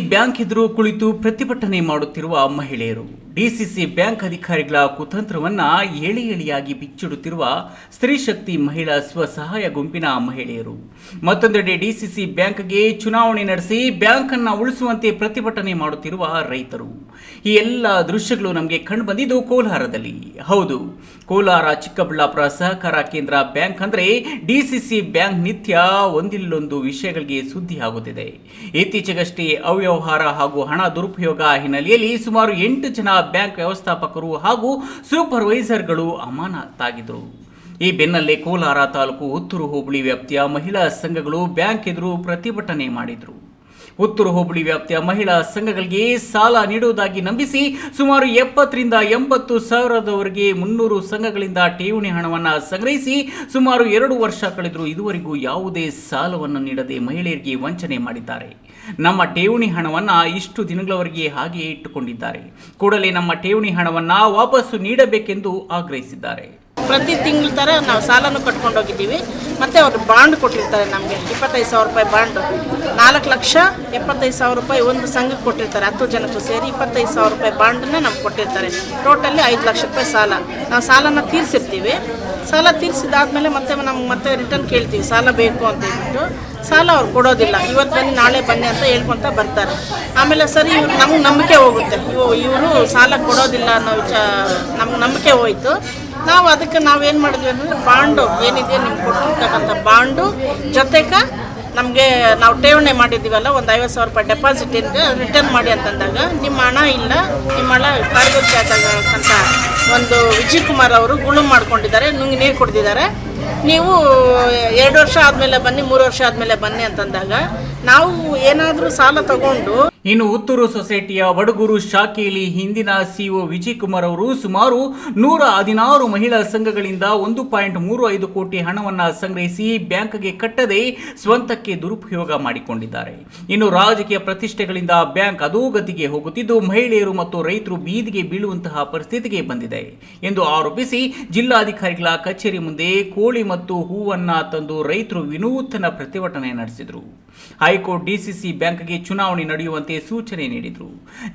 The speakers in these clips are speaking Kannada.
ಬ್ಯಾಂಕ್ ಎದುರು ಕುಳಿತು ಪ್ರತಿಭಟನೆ ಮಾಡುತ್ತಿರುವ ಮಹಿಳೆಯರು. ಡಿಸಿಸಿ ಬ್ಯಾಂಕ್ ಅಧಿಕಾರಿಗಳ ಕುತಂತ್ರವನ್ನ ಏಳಿ ಎಳೆಯಾಗಿ ಬಿಚ್ಚಿಡುತ್ತಿರುವ ಸ್ತ್ರೀ ಶಕ್ತಿ ಮಹಿಳಾ ಸ್ವಸಹಾಯ ಗುಂಪಿನ ಮಹಿಳೆಯರು. ಮತ್ತೊಂದೆಡೆ ಡಿಸಿಸಿ ಬ್ಯಾಂಕ್ಗೆ ಚುನಾವಣೆ ನಡೆಸಿ ಬ್ಯಾಂಕ್ ಅನ್ನ ಉಳಿಸುವಂತೆ ಪ್ರತಿಭಟನೆ ಮಾಡುತ್ತಿರುವ ರೈತರು. ಈ ಎಲ್ಲ ದೃಶ್ಯಗಳು ನಮಗೆ ಕಂಡು ಬಂದಿದ್ದು ಕೋಲಾರದಲ್ಲಿ. ಹೌದು, ಕೋಲಾರ ಚಿಕ್ಕಬಳ್ಳಾಪುರ ಸಹಕಾರ ಕೇಂದ್ರ ಬ್ಯಾಂಕ್ ಅಂದ್ರೆ ಡಿಸಿಸಿ ಬ್ಯಾಂಕ್ ನಿತ್ಯ ಒಂದಿಲ್ಲೊಂದು ವಿಷಯಗಳಿಗೆ ಸುದ್ದಿ ಆಗುತ್ತಿದೆ ಇತ್ತೀಚೆಗಷ್ಟೇ ಅವ್ಯವಹಾರ ಹಾಗೂ ಹಣ ದುರುಪಯೋಗ ಹಿನ್ನೆಲೆಯಲ್ಲಿ ಸುಮಾರು ಎಂಟು ಜನ ಬ್ಯಾಂಕ್ ವ್ಯವಸ್ಥಾಪಕರು ಹಾಗೂ ಸೂಪರ್ವೈಸರ್ಗಳು ಅಮಾನತಾಗಿದ್ದರು. ಈ ಬೆನ್ನಲ್ಲೇ ಕೋಲಾರ ತಾಲೂಕು ಹುತ್ತೂರು ಹೋಬಳಿ ವ್ಯಾಪ್ತಿಯ ಮಹಿಳಾ ಸಂಘಗಳು ಬ್ಯಾಂಕ್ ಎದುರು ಪ್ರತಿಭಟನೆ ಮಾಡಿದರು. ಉತ್ತೂರು ಹೋಬಳಿ ವ್ಯಾಪ್ತಿಯ ಮಹಿಳಾ ಸಂಘಗಳಿಗೆ ಸಾಲ ನೀಡುವುದಾಗಿ ನಂಬಿಸಿ ಸುಮಾರು ಎಪ್ಪತ್ತರಿಂದ ಎಂಬತ್ತು ಸಾವಿರದವರೆಗೆ ಮುನ್ನೂರು ಸಂಘಗಳಿಂದ ಠೇವಣಿ ಹಣವನ್ನು ಸಂಗ್ರಹಿಸಿ ಸುಮಾರು ಎರಡು ವರ್ಷ ಕಳೆದರೂ ಇದುವರೆಗೂ ಯಾವುದೇ ಸಾಲವನ್ನು ನೀಡದೆ ಮಹಿಳೆಯರಿಗೆ ವಂಚನೆ ಮಾಡಿದ್ದಾರೆ. ನಮ್ಮ ಠೇವಣಿ ಹಣವನ್ನು ಇಷ್ಟು ದಿನಗಳವರೆಗೆ ಹಾಗೆಯೇ ಇಟ್ಟುಕೊಂಡಿದ್ದಾರೆ. ಕೂಡಲೇ ನಮ್ಮ ಠೇವಣಿ ಹಣವನ್ನು ವಾಪಸ್ಸು ನೀಡಬೇಕೆಂದು ಆಗ್ರಹಿಸಿದ್ದಾರೆ. ಪ್ರತಿ ತಿಂಗಳ ಥರ ನಾವು ಸಾಲನೂ ಕಟ್ಕೊಂಡು ಹೋಗಿದ್ದೀವಿ. ಮತ್ತು ಅವರು ಬಾಂಡ್ ಕೊಟ್ಟಿರ್ತಾರೆ ನಮಗೆ. ಇಪ್ಪತ್ತೈದು ಸಾವಿರ ರೂಪಾಯಿ ಬಾಂಡ್. ನಾಲ್ಕು ಲಕ್ಷ ಎಪ್ಪತ್ತೈದು ಸಾವಿರ ರೂಪಾಯಿ ಒಂದು ಸಂಘಕ್ಕೆ ಕೊಟ್ಟಿರ್ತಾರೆ. ಹತ್ತು ಜನಕ್ಕೂ ಸೇರಿ ಇಪ್ಪತ್ತೈದು ಸಾವಿರ ರೂಪಾಯಿ ಬಾಂಡನ್ನ ನಮ್ಗೆ ಕೊಟ್ಟಿರ್ತಾರೆ. ಟೋಟಲಿ ಐದು ಲಕ್ಷ ರೂಪಾಯಿ ಸಾಲ. ನಾವು ಸಾಲನ ತೀರಿಸಿರ್ತೀವಿ. ಸಾಲ ತೀರಿಸಿದಾದ್ಮೇಲೆ ಮತ್ತೆ ನಮ್ಗೆ ಮತ್ತೆ ರಿಟರ್ನ್ ಕೇಳ್ತೀವಿ. ಸಾಲ ಬೇಕು ಅಂತ ಹೇಳ್ಬಿಟ್ಟು. ಸಾಲ ಅವ್ರು ಕೊಡೋದಿಲ್ಲ. ಇವತ್ತು ಬನ್ನಿ, ನಾಳೆ ಬನ್ನಿ ಅಂತ ಹೇಳ್ಕೊತ ಬರ್ತಾರೆ. ಆಮೇಲೆ ಸರಿ, ಇವ್ರು ನಮ್ಗೆ ನಂಬಿಕೆ ಹೋಗುತ್ತೆ. ಇವರು ಸಾಲ ಕೊಡೋದಿಲ್ಲ ಅನ್ನೋ ವಿಚಾರ ನಮ್ಗೆ ನಂಬಿಕೆ ಹೋಯ್ತು. ನಾವು ಅದಕ್ಕೆ ನಾವೇನು ಮಾಡಿದ್ವಿ ಅಂದರೆ ಬಾಂಡು ಏನಿದೆ ನಿಮ್ಗೆ ಕೊಟ್ಟಿರ್ತಕ್ಕಂಥ ಬಾಂಡು ಜೊತೆಗೆ ನಮಗೆ ನಾವು ಠೇವಣಿ ಮಾಡಿದ್ದೀವಲ್ಲ, ಒಂದು ಐವತ್ತು ಸಾವಿರ ರೂಪಾಯಿ ಡೆಪಾಸಿಟ್ ಇಂದ ರಿಟರ್ನ್ ಮಾಡಿ ಅಂತಂದಾಗ ನಿಮ್ಮ ಹಣ ಇಲ್ಲ, ನಿಮ್ಮ ಹಣ ಕಾರ್ಯದರ್ಶಿ ಅಂತ ಒಂದು ವಿಜಯ್ ಕುಮಾರ್ ಅವರು ಗುಳು ಮಾಡ್ಕೊಂಡಿದ್ದಾರೆ, ನುಂಗಿ ನೀರು ಕುಡ್ದಿದ್ದಾರೆ. ನೀವು ಎರಡು ವರ್ಷ ಆದಮೇಲೆ ಬನ್ನಿ, ಮೂರು ವರ್ಷ ಆದಮೇಲೆ ಬನ್ನಿ ಅಂತಂದಾಗ ನಾವು ಏನಾದರೂ ಸಾಲ ತಗೊಂಡು ಇನ್ನು ಉತ್ತೂರು ಸೊಸೈಟಿಯ ಬಡಗೂರು ಶಾಖೆಯಲ್ಲಿ ಹಿಂದಿನ ಸಿಒ ವಿಜಯ್ ಕುಮಾರ್ ಅವರು ಸುಮಾರು ನೂರ ಹದಿನಾರು ಮಹಿಳಾ ಸಂಘಗಳಿಂದ ಒಂದು ಪಾಯಿಂಟ್ ಮೂರು ಐದು ಕೋಟಿ ಹಣವನ್ನ ಸಂಗ್ರಹಿಸಿ ಬ್ಯಾಂಕ್ಗೆ ಕಟ್ಟದೆ ಸ್ವಂತಕ್ಕೆ ದುರುಪಯೋಗ ಮಾಡಿಕೊಂಡಿದ್ದಾರೆ. ಇನ್ನು ರಾಜಕೀಯ ಪ್ರತಿಷ್ಠೆಗಳಿಂದ ಬ್ಯಾಂಕ್ ಅಧೋಗತಿಗೆ ಹೋಗುತ್ತಿದ್ದು, ಮಹಿಳೆಯರು ಮತ್ತು ರೈತರು ಬೀದಿಗೆ ಬೀಳುವಂತಹ ಪರಿಸ್ಥಿತಿಗೆ ಬಂದಿದೆ ಎಂದು ಆರೋಪಿಸಿ ಜಿಲ್ಲಾಧಿಕಾರಿಗಳ ಕಚೇರಿ ಮುಂದೆ ಕೋಳಿ ಮತ್ತು ಹೂವನ್ನ ತಂದು ರೈತರು ವಿನೂತನ ಪ್ರತಿಭಟನೆ ನಡೆಸಿದರು. ಹೈಕೋರ್ಟ್, ಡಿಸಿಸಿ ಬ್ಯಾಂಕ್ಗೆ ಚುನಾವಣೆ ನಡೆಯುವಂತೆ ಸೂಚನೆ ನೀಡಿದರು.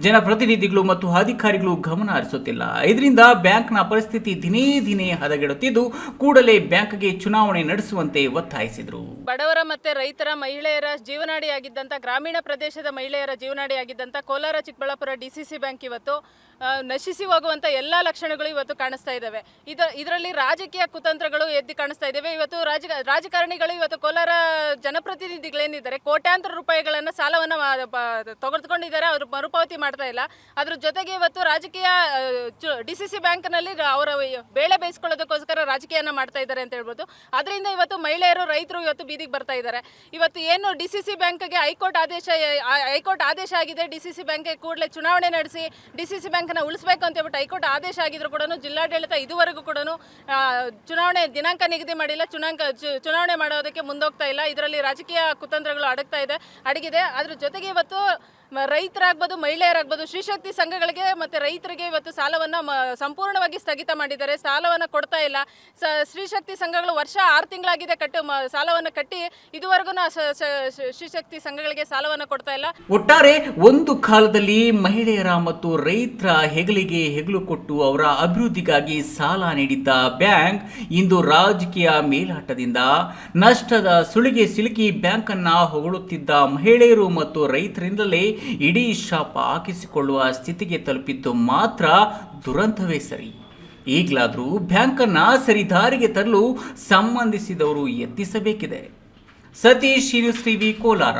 ಜನಪ್ರತಿನಿಧಿಗಳು ಮತ್ತು ಅಧಿಕಾರಿಗಳು ಗಮನ ಹರಿಸುತ್ತಿಲ್ಲ. ಇದರಿಂದ ಬ್ಯಾಂಕ್ನ ಪರಿಸ್ಥಿತಿ ದಿನೇ ದಿನೇ ಹದಗೆಡುತ್ತಿದ್ದು, ಕೂಡಲೇ ಬ್ಯಾಂಕ್ಗೆ ಚುನಾವಣೆ ನಡೆಸುವಂತೆ ಒತ್ತಾಯಿಸಿದರು. ಬಡವರ ಮತ್ತೆ ರೈತರ ಮಹಿಳೆಯರ ಜೀವನಾಡಿಯಾಗಿದ್ದಂಥ, ಗ್ರಾಮೀಣ ಪ್ರದೇಶದ ಮಹಿಳೆಯರ ಜೀವನಾಡಿಯಾಗಿದ್ದಂಥ ಕೋಲಾರ, ಚಿಕ್ಕಬಳ್ಳಾಪುರ ಡಿಸಿಸಿ ಬ್ಯಾಂಕ್ ಇವತ್ತು ನಶಿಸಿ ಹೋಗುವಂಥ ಎಲ್ಲ ಲಕ್ಷಣಗಳು ಇವತ್ತು ಕಾಣಿಸ್ತಾ ಇದ್ದಾವೆ. ಇದ, ಇದರಲ್ಲಿ ರಾಜಕೀಯ ಕುತಂತ್ರಗಳು ಎದ್ದು ಕಾಣಿಸ್ತಾ ಇದ್ದಾವೆ. ಇವತ್ತು ರಾಜ, ರಾಜಕಾರಣಿಗಳು ಇವತ್ತು ಕೋಲಾರ ಜನಪ್ರತಿನಿಧಿಗಳೇನಿದ್ದಾರೆ ಕೋಟ್ಯಾಂತರ ರೂಪಾಯಿಗಳನ್ನು ಸಾಲವನ್ನು ತೆಗೆದುಕೊಂಡಿದ್ದಾರೆ ಅವರು ಮರುಪಾವತಿ ಮಾಡ್ತಾ ಇಲ್ಲ. ಅದ್ರ ಜೊತೆಗೆ ಇವತ್ತು ರಾಜಕೀಯ ಡಿ ಸಿ ಸಿ ಬ್ಯಾಂಕ್ನಲ್ಲಿ ಅವರ ಬೇಳೆ ಬೇಯಿಸ್ಕೊಳ್ಳೋದಕ್ಕೋಸ್ಕರ ರಾಜಕೀಯನ ಮಾಡ್ತಾ ಇದ್ದಾರೆ ಅಂತ ಹೇಳ್ಬೋದು. ಅದರಿಂದ ಇವತ್ತು ಮಹಿಳೆಯರು, ರೈತರು ಇವತ್ತು ಬೀದಿಗೆ ಬರ್ತಾ ಇದ್ದಾರೆ. ಇವತ್ತು ಏನು ಡಿ ಸಿ ಸಿ ಬ್ಯಾಂಕ್ಗೆ ಹೈಕೋರ್ಟ್ ಆದೇಶ ಹೈಕೋರ್ಟ್ ಆದೇಶ ಆಗಿದೆ. ಡಿ ಸಿ ಸಿ ಬ್ಯಾಂಕ್ಗೆ ಕೂಡಲೇ ಚುನಾವಣೆ ನಡೆಸಿ ಡಿ ಸಿ ಸಿ ಬ್ಯಾಂಕ್ನ ಉಳಿಸ್ಬೇಕು ಅಂತ ಹೇಳ್ಬಿಟ್ಟು ಹೈಕೋರ್ಟ್ ಆದೇಶ ಆಗಿದ್ರು ಕೂಡ ಜಿಲ್ಲಾಡಳಿತ ಇದುವರೆಗೂ ಕೂಡ ಚುನಾವಣೆ ದಿನಾಂಕ ನಿಗದಿ ಮಾಡಿಲ್ಲ. ಚುನಾಂಕ ಚುನಾವಣೆ ಮಾಡೋದಕ್ಕೆ ಮುಂದೋಗ್ತಾ ಇಲ್ಲ. ಇದರಲ್ಲಿ ರಾಜಕೀಯ ಕುತಂತ್ರಗಳು ಅಡಗ್ತಾ ಇದೆ ಅಡಗಿದೆ. ಅದ್ರ ಜೊತೆಗೆ ಇವತ್ತು ರೈತರಾಗ್ಬೋದು, ಮಹಿಳೆಯರಾಗ್ಬೋದು ಶ್ರೀಶಕ್ತಿ ಸಂಘಗಳಿಗೆ ಮತ್ತು ರೈತರಿಗೆ ಇವತ್ತು ಸಾಲವನ್ನು ಸಂಪೂರ್ಣವಾಗಿ ಸ್ಥಗಿತ ಮಾಡಿದ್ದಾರೆ. ಸಾಲವನ್ನು ಕೊಡ್ತಾ ಇಲ್ಲ. ಸ ಶ್ರೀಶಕ್ತಿ ಸಂಘಗಳು ವರ್ಷ ಆರು ತಿಂಗಳಾಗಿದೆ ಕಟ್ಟು ಸಾಲವನ್ನು ಕಟ್ಟಿ ಇದುವರೆಗೂ ಶ್ರೀಶಕ್ತಿ ಸಂಘಗಳಿಗೆ ಸಾಲವನ್ನು ಕೊಡ್ತಾ ಇಲ್ಲ. ಒಟ್ಟಾರೆ ಒಂದು ಕಾಲದಲ್ಲಿ ಮಹಿಳೆಯರ ಮತ್ತು ರೈತರ ಹೆಗಲಿಗೆ ಹೆಗಲು ಕೊಟ್ಟು ಅವರ ಅಭಿವೃದ್ಧಿಗಾಗಿ ಸಾಲ ನೀಡಿದ್ದ ಬ್ಯಾಂಕ್ ಇಂದು ರಾಜಕೀಯ ಮೇಲಾಟದಿಂದ ನಷ್ಟದ ಸುಳಿಗೆ ಸಿಲುಕಿ ಬ್ಯಾಂಕ್ ಹೊಗಳುತ್ತಿದ್ದ ಮಹಿಳೆಯರು ಮತ್ತು ರೈತರಿಂದಲೇ ಇಡೀ ಶಾಪ ಹಾಕಿಸಿಕೊಳ್ಳುವ ಸ್ಥಿತಿಗೆ ತಲುಪಿದ್ದು ಮಾತ್ರ ದುರಂತವೇ ಸರಿ. ಈಗಲಾದರೂ ಬ್ಯಾಂಕನ್ನು ಸರಿದಾರಿಗೆ ತರಲು ಸಂಬಂಧಿಸಿದವರು ಯತ್ನಿಸಬೇಕಿದೆ. ಸತೀಶ್ ಶ್ರೀ ಕೋಲಾರ.